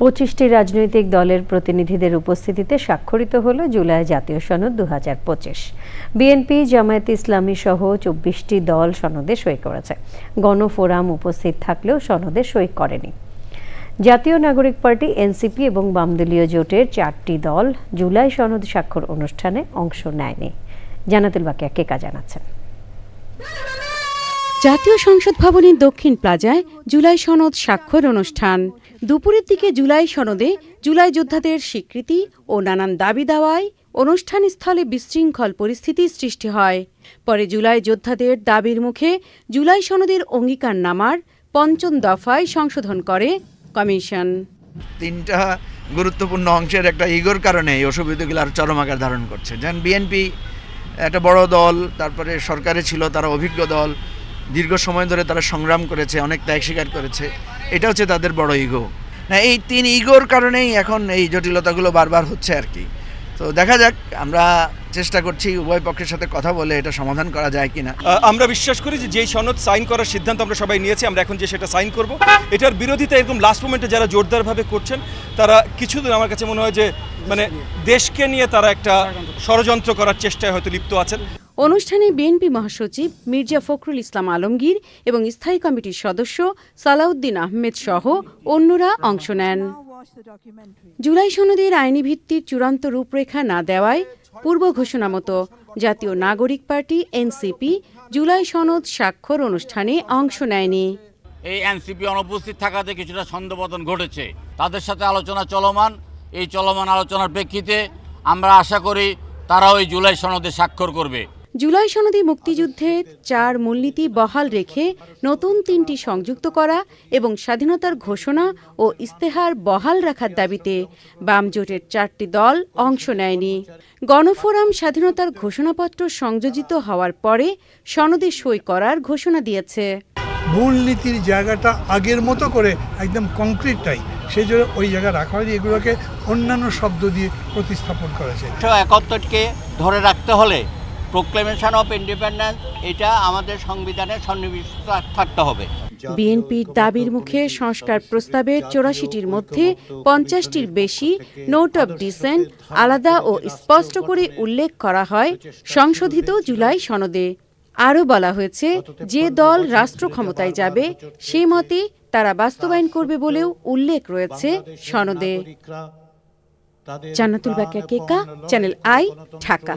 পঁচিশটি রাজনৈতিক দলের প্রতিনিধিদের উপস্থিতিতে স্বাক্ষরিত হল জুলাই জাতীয় সনদ দু হাজার পঁচিশ। বিএনপি, জামায়াত ইসলামী সহ চব্বিশটি দল সনদে সই করেছে। গণফোরাম উপস্থিত থাকলেও সনদে সই করেনি। জাতীয় নাগরিক পার্টি, এনসিপি এবং বামদলীয় জোটের চারটি দল জুলাই সনদ স্বাক্ষর অনুষ্ঠানে অংশ নেয়নি। জানাতুল বাকিয়া কেকা জানাচ্ছেন? জাতীয় সংসদ ভবনের দক্ষিণ প্লাজায় জুলাই সনদ স্বাক্ষর অনুষ্ঠান। দুপুরের দিকে জুলাই সনদে জুলাই যোদ্ধাদের স্বীকৃতি ও নানান দাবি দাওয়ায় অনুষ্ঠান স্থলে বিশৃঙ্খল পরিস্থিতি সৃষ্টি হয়। পরে জুলাই যোদ্ধাদের দাবির মুখে জুলাই সনদের অঙ্গীকার নামার পঞ্চম দফায় সংশোধন করে কমিশন। তিনটা গুরুত্বপূর্ণ অংশের একটা ইগোর কারণে এই অসুবিধাগুলো আরও চরম আকার ধারণ করছে। যেমন বিএনপি একটা বড় দল, তারপরে সরকারে ছিল, তারা অভিজ্ঞ দল দীর্ঘ সময় ধরে তারা সংগ্রাম করেছে, অনেক ত্যাগ স্বীকার করেছে। এটা হচ্ছে তাদের বড় ইগো না, এই তিন ইগোর কারণেই এখন এই জটিলতাগুলো বারবার হচ্ছে আর কি। তো দেখা যাক, আমরা চেষ্টা করছি উভয় পক্ষের সাথে কথা বলে এটা সমাধান করা যায় কিনা। আমরা বিশ্বাস করি যে যেই সনদ সাইন করার সিদ্ধান্ত আমরা সবাই নিয়েছি, আমরা এখন যে সেটা সাইন করব। এটার বিরোধিতা এরকম লাস্ট মোমেন্টে যারা জোরদারভাবে করছেন, তারা কিছুদিন আমার কাছে মনে হয় যে মানে দেশকে নিয়ে তারা একটা ষড়যন্ত্র করার চেষ্টায় হয়তো লিপ্ত আছেন। অনুষ্ঠানে বিএনপি মহাসচিব মির্জা ফখরুল ইসলাম আলমগীর এবং স্থায়ী কমিটির সদস্য সালাউদ্দিন আহমেদ সহ অন্যরা অংশ নেন। জুলাই সনদের আইনি ভিত্তির চূড়ান্ত রূপরেখা না দেওয়ায় পূর্ব ঘোষণা মতো জাতীয় নাগরিক পার্টি এনসিপি জুলাই সনদ স্বাক্ষর অনুষ্ঠানে অংশ নেয়নি। এই এনসিপি অনুপস্থিত থাকাতে কিছুটা ছন্দপতন ঘটেছে। তাদের সাথে আলোচনা চলমান। এই চলমান আলোচনার প্রেক্ষিতে আমরা আশা করি তারাও এই জুলাই সনদে স্বাক্ষর করবে। জুলাই সনদে মুক্তিযুদ্ধের চার মূলনীতি বহাল রেখে নতুন তিনটি সংযুক্ত করা এবং স্বাধীনতার ঘোষণা ও ইস্তেহার বহাল রাখার দাবিতে বাম জোটের চারটি দল অংশ নেয়নি। গণফোরাম স্বাধীনতার ঘোষণাপত্র সংযোজিত হওয়ার পরে সনদে সই করার ঘোষণা দিয়েছে। মূলনীতির জায়গাটা আগের মতো করে একদম কংক্রিটটাই সেই জন্য ওই জায়গা রাখা হয়নি এগুলোকে অন্যান্য শব্দ দিয়ে প্রতিস্থাপন করেছে। একাত্তরকে ধরে রাখতে হলে প্রোক্লেমেশন অফ ইন্ডিপেন্ডেন্স এটা আমাদের সংবিধানে সন্নিবেশিত থাকতে হবে। বিএনপির দাবির মুখে সংস্কার প্রস্তাবের চৌরাশিটির মধ্যে পঞ্চাশটির বেশি নোট অব ডিসেন্ট আলাদা ও স্পষ্ট করে উল্লেখ করা হয় সংশোধিত জুলাই সনদে। আরও বলা হয়েছে যে দল রাষ্ট্র ক্ষমতায় যাবে, সে মতে তারা বাস্তবায়ন করবে বলেও উল্লেখ রয়েছে সনদে। Jannatul Bakia Keka channel I Dhaka